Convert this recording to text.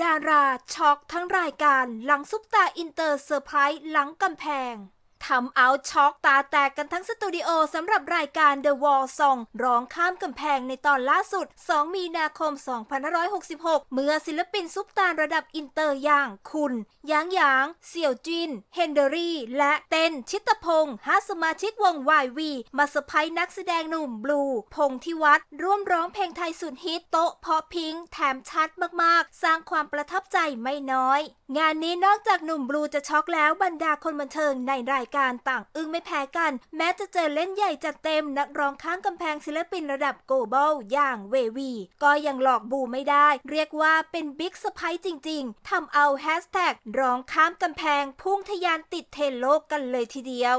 ดาราช็อกทั้งรายการหลังซุปตาอินเตอร์เซอร์ไพรส์หลังกำแพง ทำเอาช็อกตาแตกกันทั้งสตูดิโอสำหรับรายการ The Wall Song ร้องข้ามกำแพงในตอนล่าสุด 2 มีนาคม 2566 เมื่อศิลปินซุปตาระดับอินเตอร์อย่างคุณหยางหยาง เสี่ยวจิน เฮนเดอรี่ และเต้นชิตพงศ์ห้าสมาชิกวง YV มาเซอร์ไพรส์นักแสดงหนุ่มบลู พงษ์ทิวัฒน์ร่วมร้องเพลงไทยสุดฮิตโต๊ะเพาะพิง แถมชัดมากๆ สร้างความประทับใจไม่น้อย งานนี้นอกจากหนุ่มบลูจะช็อกแล้วบรรดาคนบันเทิงในรายการต่างอึ้งไม่แพ้กัน แม้จะเจอเล่นใหญ่จัดเต็มนักร้องข้างกำแพงศิลปินระดับโกลบอลอย่างเววี ก็ยังหลอกบูไม่ได้ เรียกว่าเป็นบิ๊กเซอร์ไพรส์จริง ๆทำเอาแฮชแท็กร้องข้ามกำแพงพุ่งทะยานติดเทรนโลกกันเลยทีเดียว